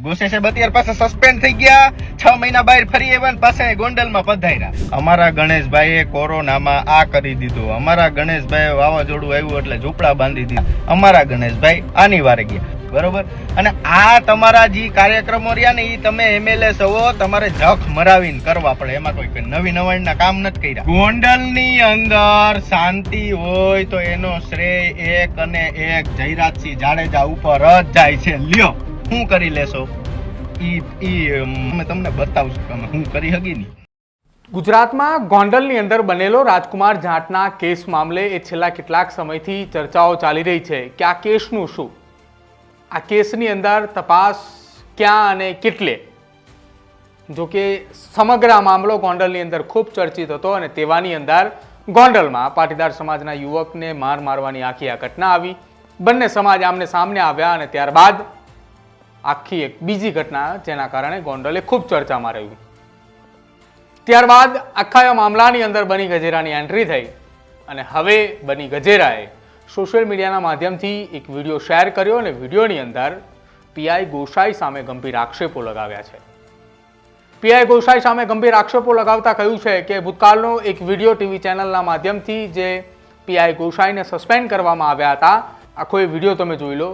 તમારા જખ મરાવીને કરવા પડે. એમાં કોઈ નવી નવાણના કામ નથી કર્યા. ગોંડલની અંદર શાંતિ હોય તો એનો શ્રેય એક અને એક જયરાજસિંહ જાડેજા ઉપર જ જાય છે. લ્યો. શું કરી લેશો? ઈ ઈ તમને બતાવશું તમે શું કરી હગી નહીં ગુજરાતમાં ગોંડલની અંદર બનેલો રાજકુમાર જાટના કેસ મામલે એ છેલ્લા કેટલાક સમયથી ચર્ચાઓ ચાલી રહી છે. કે આ કેસનું શું? આ કેસની અંદર તપાસ ક્યાં અને કેટલે? જો કે સમગ્ર મામલો ગોંડલની અંદર ખૂબ ચર્ચિત હતો અને તેવાની અંદર ગોંડલમાં પાટીદાર સમાજના યુવકને માર મારવાની આખી આ ઘટના આવી. બંને સમાજ આમને સામને આવ્યા અને ત્યારબાદ આખી એક બીજી ઘટના જેના કારણે ગોંડલે ખૂબ ચર્ચામાં રહ્યું. ત્યારબાદ આખા આ મામલાની અંદર બની ગજેરાની એન્ટ્રી થઈ અને હવે બની ગજેરાએ સોશિયલ મીડિયાના માધ્યમથી એક વીડિયો શેર કર્યો અને વિડીયોની અંદર પીઆઈ ગોસાઈ સામે ગંભીર આક્ષેપો લગાવ્યા છે. પીઆઈ ગોસાઈ સામે ગંભીર આક્ષેપો લગાવતા કહ્યું છે કે ભૂતકાળનો એક વીડિયો ટીવી ચેનલના માધ્યમથી જે પીઆઈ ગોસાઈને સસ્પેન્ડ કરવામાં આવ્યા હતા, આખો એ વીડિયો તમે જોઈ લો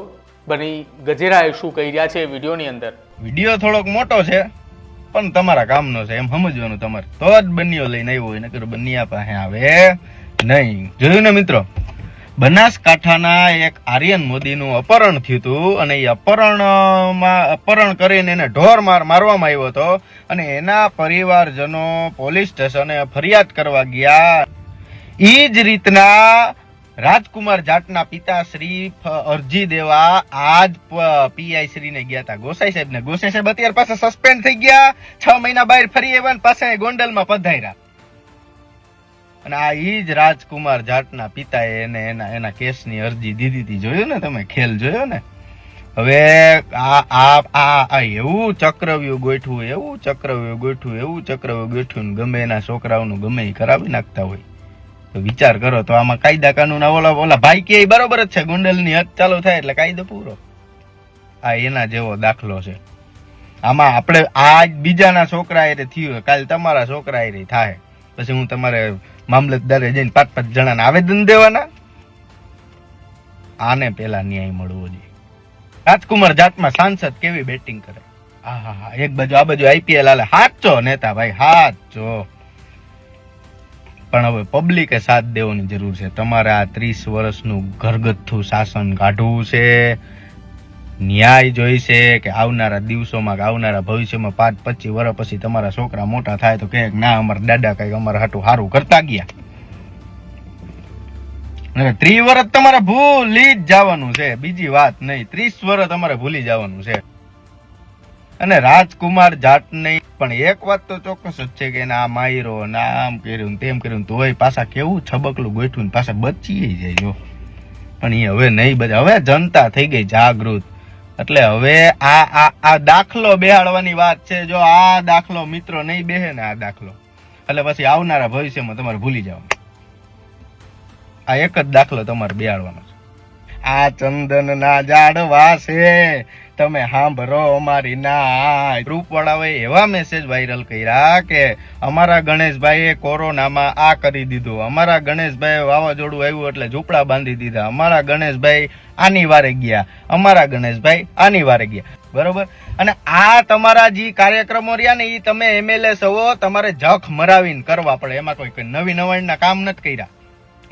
બની ગજેરાએ શું કહી રહ્યા છે વિડીયોની અંદર? વીડિયો થોડોક મોટો છે, પણ તમારા કામનો છે, એમ સમજવાનું તમારે. તો જ બન્યો લઈને આવ્યો હોય, નકર બન્યા પાસે આવે નહીં. જોયું ને મિત્રો? બનાસકાંઠાના એક આર્યન મોદીનું અપહરણ થયું હતું, અને એ અપહરણમાં, અપહરણ કરીને એને ઢોર માર, મારવામાં આવ્યો હતો, અને એના પરિવારજનો પોલીસ સ્ટેશને ફરિયાદ કરવા ગયા. એ જ રીતના રાજકુમાર જાટના પિતાશ્રી ફ- અરજી દેવા આજ પીઆઈ શ્રી ને ગયા હતા ગોસાઈ સાહેબ ને ગોસાઈ સાહેબ અત્યારે પાસે સસ્પેન્ડ થઈ ગયા. છ મહિના બહાર ફરી આવ્યા ને પાછા ગોંડલમાં પધાર્યા. અને આ ઈ જ રાજકુમાર જાટના પિતાએ એને એના એના કેસની અરજી દીધી હતી જોયું ને તમે? ખેલ જોયો ને? હવે આ આ આ એવું ચક્રવ્યૂહ ગોઠવું, એવું ચક્રવ્યૂહ ગોઠવું, એવું ચક્રવ્યુ ગોઠવું ગમે એના છોકરાઓનું ગમે એ કરાવી નાખતા હોય. વિચાર કરો તો આમાં કાયદા કાનૂન ઓલા ઓલા ભાઈ કે બરોબર જ છે, ગુંડલની હદ ચાલુ થાય એટલે કાયદો પૂરો. આ એના જેવો દાખલો છે. આમાં આપણે આજ બીજાના છોકરા એ થયું કાલ તમારા છોકરા એ થાય. પછી હું તમારે મામલતદારે જઈને પાંચ પાંચ જણાને આવેદન દેવાના? આને પેલા ન્યાય મળવો જોઈએ. રાજકુમાર જાતમાં સાંસદ કેવી બેટિંગ કરે? હા હા હા એક બાજુ, આ બાજુ આઈપીએલ હાલે. હાચો નેતા ભાઈ હાચો પણ હવે પબ્લિકે સાથ દેવાની જરૂર છે. તમારે આ ત્રીસ વર્ષનું ઘરગથ્થુ શાસન કાઢવું છે. ન્યાય જોઈશે કે આવનારા દિવસોમાં કે આવનારા ભવિષ્યમાં પાંચ, પચીસ વર્ષ પછી તમારા છોકરા મોટા થાય તો કહે ના, અમારા દાદા કંઈક અમારા હાટું સારું કરતા ગયા. ત્રીસ વર્ષ તમારે ભૂલી જ જવાનું છે. બીજી વાત નહીં, ત્રીસ વર્ષ તમારે ભૂલી જવાનું છે. અને રાજકુમાર જાટને પણ એક વાત તો ચોક્કસ જ છે કે આ માયરો આમ કર્યું તેમ કર્યું તોય પાછા કેવું છબકલું ગોઠવું પાછા બચી જાય જો. પણ એ હવે નહીં બધા હવે જનતા થઈ ગઈ જાગૃત. એટલે હવે આ આ દાખલો બેહાડવાની વાત છે. જો આ દાખલો મિત્રો નહીં બેહે ને આ દાખલો. એટલે પછી આવનારા ભવિષ્યમાં તમારે ભૂલી જવાનું. આ એક જ દાખલો તમારે બેહાડવાનો છે. આ ચંદન ના ઝાડવા છે. તમે સાંભળો અમારી ના વાળાઓએ એવા મેસેજ વાયરલ કર્યા કે અમારા ગણેશભાઈએ કોરોનામાં આ કરી દીધું. અમારા ગણેશભાઈ વાવાઝોડું આવ્યું એટલે ઝૂંપડા બાંધી દીધા. અમારા ગણેશભાઈ આની વારે ગયા. અમારા ગણેશભાઈ આની વારે ગયા. બરોબર? અને આ તમારા જે કાર્યક્રમો રહ્યા ને એ તમે એમએલએ સવો તમારે જખ મરાવીને કરવા પડે. એમાં કોઈ કોઈ નવી નવાણના કામ નથી કર્યા.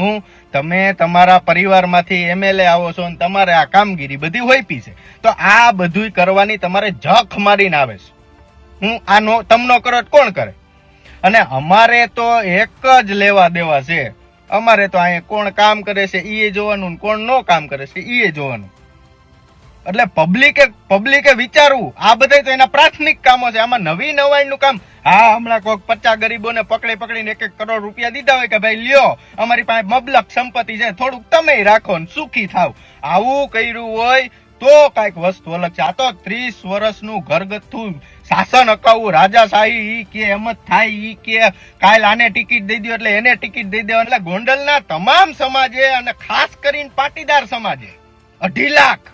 હું, તમે તમારા પરિવારમાંથી એમએલએ આવો છો અને તમારે આ કામગીરી બધી હોઈપી છે. તો આ બધું કરવાની તમારે જખ મારીને આવે છે. હું આ નો તમનો કરો કોણ કરે? અને અમારે તો એક જ લેવા દેવા છે. અમારે તો અહીંયા કોણ કામ કરે છે? એ જોવાનું કોણ નો કામ કરે છે? એ જોવાનું. એટલે પબ્લિકે પબ્લિકે વિચારવું. આ બધા તો એના પ્રાથમિક કામો છે. આમાં નવી નવાઈનું કામ, હા, હમણાં કોઈક પચાસ ગરીબોને પકડી પકડીને એક એક કરોડ રૂપિયા દીધા હોય કે ભાઈ, લ્યો, અમારી પાસે મબલક સંપત્તિ છે, થોડુંક તમે રાખો ને સુખી થાવ. આવું કર્યું હોય તો કાંઈક વસ્તુ અલગ છે. આ તો ત્રીસ વર્ષનું ઘરગથ્થું શાસન અકાવું. રાજાશાહી ઈ કે એમ જ થાય, ઈ કે કાલ આને ટિકિટ દઈ દો એટલે એને ટિકિટ દઈ દેવા એટલે ગોંડલના તમામ સમાજે અને ખાસ કરીને પાટીદાર સમાજે અઢી લાખ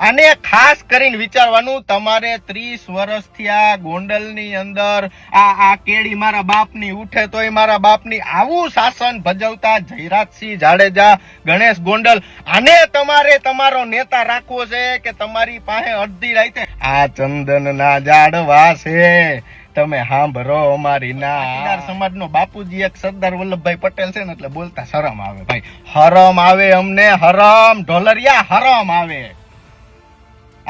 આને ખાસ કરીને વિચારવાનું, તમારે ત્રીસ વર્ષથી આ ગોંડલની અંદર આ આ કેડી મારા બાપની ઉઠે તોય મારા બાપની આવું શાસન ભજવતા જયરાજસિંહ જાડેજા, ગણેશ ગોંડલ, આને તમારે તમારો નેતા રાખવો છે કે તમારી પાસે અડધી રાતે આ ચંદનના ઝાડવા છે. તમે સાંભળો અમારી ના. સમાજ નો બાપુજી એક સરદાર વલ્લભભાઈ પટેલ છે ને એટલે બોલતા શરમ આવે ભાઈ. હરમ આવે અમને, હરમ ઢોલરિયા, હરમ આવે.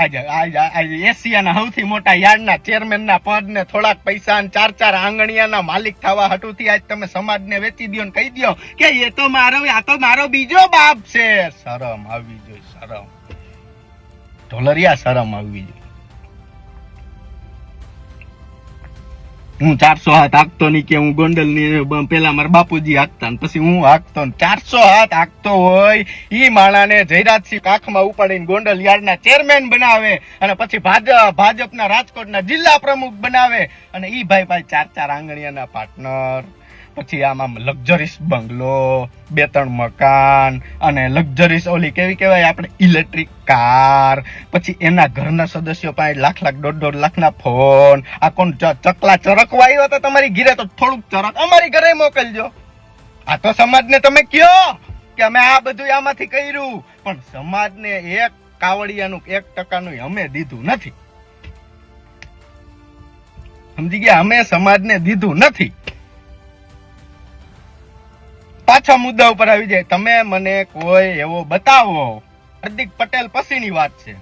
એશિયાના સૌથી મોટા યાર્ડના ચેરમેનના પદ ને થોડાક પૈસા ચાર ચાર આંગણિયાના માલિક થવા હટુથી આજ તમે સમાજને વેચી દ્યો ને કહી દ્યો કે એ તો મારો, આ તો મારો બીજો બાપ છે. શરમ આવવી જોઈએ શરમ. ઢોલરિયા શરમ આવવી જોઈએ હું ચારસો હાથ હાંકતો નહીં કે હું ગોંડલની પેલા મારા બાપુજી હાંકતા પછી હું હાંકતો ચારસો હાથ હાંકતો હોય, ઈ માણાને જયરાજસિંહ કાખમાં ઉપાડીને ગોંડલ યાર્ડના ચેરમેન બનાવે અને પછી ભાજપ ભાજપના રાજકોટના જિલ્લા પ્રમુખ બનાવે. અને ઈ ભાઈ ભાઈ ચાર ચાર આંગણિયાના પાર્ટનર. પછી આમાં લક્ઝરીસ બંગલો બે ત્રણ મકાન અને લક્ઝરીસ ઓલી કેવી કહેવાય આપણે? ઇલેક્ટ્રિક કાર, પછી એના ઘરના સદસ્યો પાસે લાખ લાખ, દોઢ દોઢ લાખના ફોન. આ કોણ ચકલા ચરકવા આવ્યો તો તમારી ઘીરે તો થોડુંક ચરક અમારી ઘરે મોકલજો. આ તો સમાજને તમે કયો કે અમે આ બધું આમાંથી કર્યું? પણ સમાજને એક કાવડિયાનું, એક ટકાનું અમે દીધું નથી. સમજી ગયા? અમે સમાજને દીધું નથી. પાછા મુદ્દા ઉપર આવી જાય. તમે મને કોઈ એવો બતાવો. હાર્દિક પટેલ પછીની વાત છે.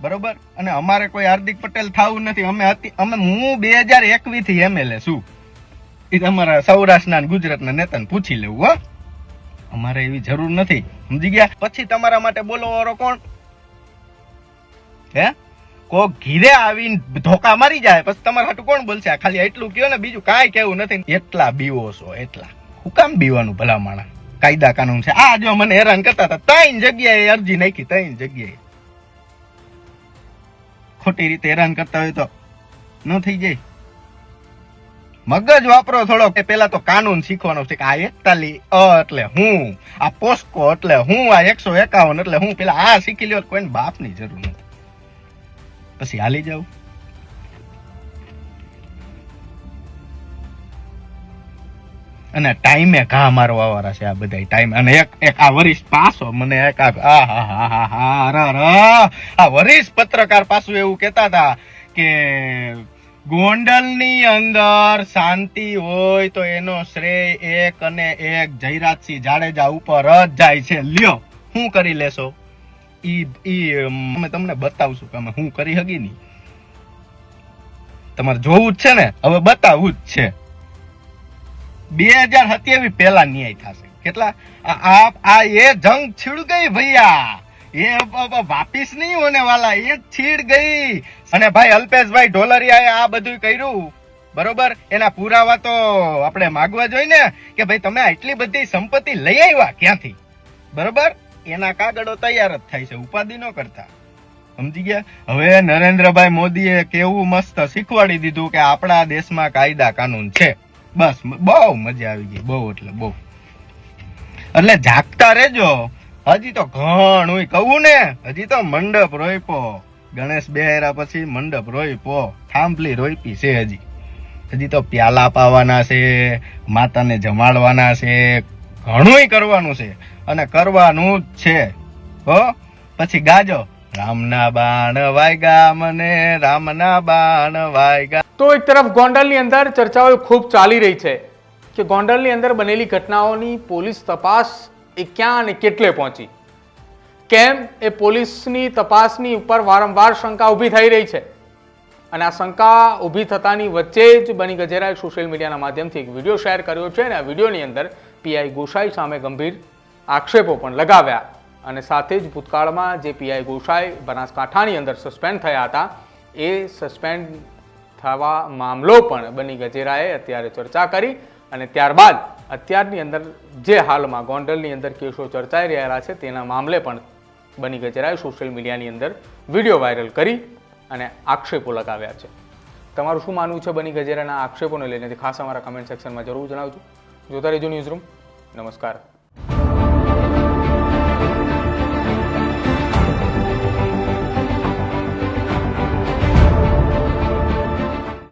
બરોબર? અને અમારે કોઈ હાર્દિક પટેલ થવું નથી. અમે હતી અમે હું બે હજાર એકવી થી એમએલએ છું. એ તમારા સૌરાષ્ટ્રના ગુજરાતના નેતાને પૂછી લેવું, હો. અમારે એવી જરૂર નથી. સમજી ગયા? પછી તમારા માટે બોલો વાળો કોણ? હે? કો ઘીરે આવીને ધોકા મારી જાય. પછી તમારા હાટું કોણ બોલશે? ખાલી એટલું કયો ને બીજું કાંઈ કેવું નથી. એટલા બીવો છો એટલા. હું કામ બીવાનું ભલા માણા કાયદા કાનૂન છે. આ જો મને હેરાન કરતા હતા, ત્રણ જગ્યાએ અરજી નાખી, ત્રણ જગ્યાએ. ખોટી રીતે હેરાન કરતા હોય તો ન થઈ જાય. મગજ વાપરો થોડો કે પેલા તો કાનૂન શીખવાનો છે કે આ એકતાલી અ એટલે હું, આ પોસ્કો એટલે હું, આ એકસો એકાવન એટલે હું. પેલા આ શીખી લ્યો, કોઈ બાપની જરૂર નથી. પછી હાલી જાવ અને ટાઈમે ઘા મારવા વાળા છે આ બધા ટાઈમ અને એક એક આ વરિષ્ઠ પાસો મને એક આ હા હા હા હા અરે આ વરિષ્ઠ પત્રકાર પાછું એવું કહેતા હતા કે ગોંડલની અંદર શાંતિ હોય તો એનો શ્રેય એક અને એક જયરાજસિંહ જાડેજા ઉપર જ જાય છે લ્યો શું કરી લેશો ઈ ઈ અમે તમને બતાવશું કે અમે શું કરી હગી નહીં તમારે જોવું જ છે ને હવે બતાવવું જ છે બે હજાર સત્યાવીસ પહેલા ન્યાય થશે. કેટલા? આ આ- એ જંગ છીડ ગઈ ભૈયા. એ વાપિસ નહીં હોને વાલા, એ છીડ ગઈ. અને ભાઈ અલ્પેશભાઈ ઢોલરિયાએ આ બધું કર્યું. બરોબર? એના પુરાવા તો આપણે માગવા જોઈએ ને કે ભાઈ તમે આટલી બધી સંપત્તિ લઈ આવ્યા ક્યાંથી? બરોબર? એના કાગળો તૈયાર જ થાય છે, ઉપાધિ ન કરતા. સમજી ગયા? હવે નરેન્દ્રભાઈ મોદીએ કેવું મસ્ત શીખવાડી દીધું કે આપણા દેશમાં કાયદા કાનૂન છે. બસ બહુ મજા આવી ગઈ, બહુ એટલે બહુ. એટલે જાગતા રહેજો. હજી તો ઘણું કહું ને, હજી તો મંડપ રોઈપો ગણેશ બેરા પછી મંડપ રોઈપો થાંભલી રોઈપી છે હજી. હજી તો પ્યાલા પાવાના છે, માતાને જમાડવાના છે, ઘણુંય કરવાનું છે. અને કરવાનું જ છે, હો. પછી ગાજો. રામના બાણ વાયગા મને, રામના બાણ વાયગા. તો એક તરફ ગોંડલની અંદર ચર્ચાઓ ખૂબ ચાલી રહી છે કે ગોંડલની અંદર બનેલી ઘટનાઓની પોલીસ તપાસ એ ક્યાં અને કેટલે પહોંચી? કેમ એ પોલીસની તપાસની ઉપર વારંવાર શંકા ઊભી થઈ રહી છે? અને આ શંકા ઊભી થતાની વચ્ચે જ બની ગજેરાએ સોશિયલ મીડિયાના માધ્યમથી એક વીડિયો શેર કર્યો છે અને આ વિડીયોની અંદર પીઆઈ ગોસાઈ સામે ગંભીર આક્ષેપો પણ લગાવ્યા. અને સાથે જ ભૂતકાળમાં જે પીઆઈ ગોસાઈ બનાસકાંઠાની અંદર સસ્પેન્ડ થયા હતા, એ સસ્પેન્ડ થવા મામલો પણ બની ગજેરાએ અત્યારે ચર્ચા કરી અને ત્યારબાદ અત્યારની અંદર જે હાલમાં ગોંડલની અંદર કેસો ચર્ચાઈ રહેલા છે તેના મામલે પણ બની ગજેરાએ સોશિયલ મીડિયાની અંદર વીડિયો વાયરલ કરી અને આક્ષેપો લગાવ્યા છે. તમારું શું માનવું છે બની ગજેરાના આક્ષેપોને લઈને? ખાસ અમારા કમેન્ટ સેક્શનમાં જરૂર જણાવજો. જોતા રહેજો ન્યૂઝ રૂમ નમસ્કાર.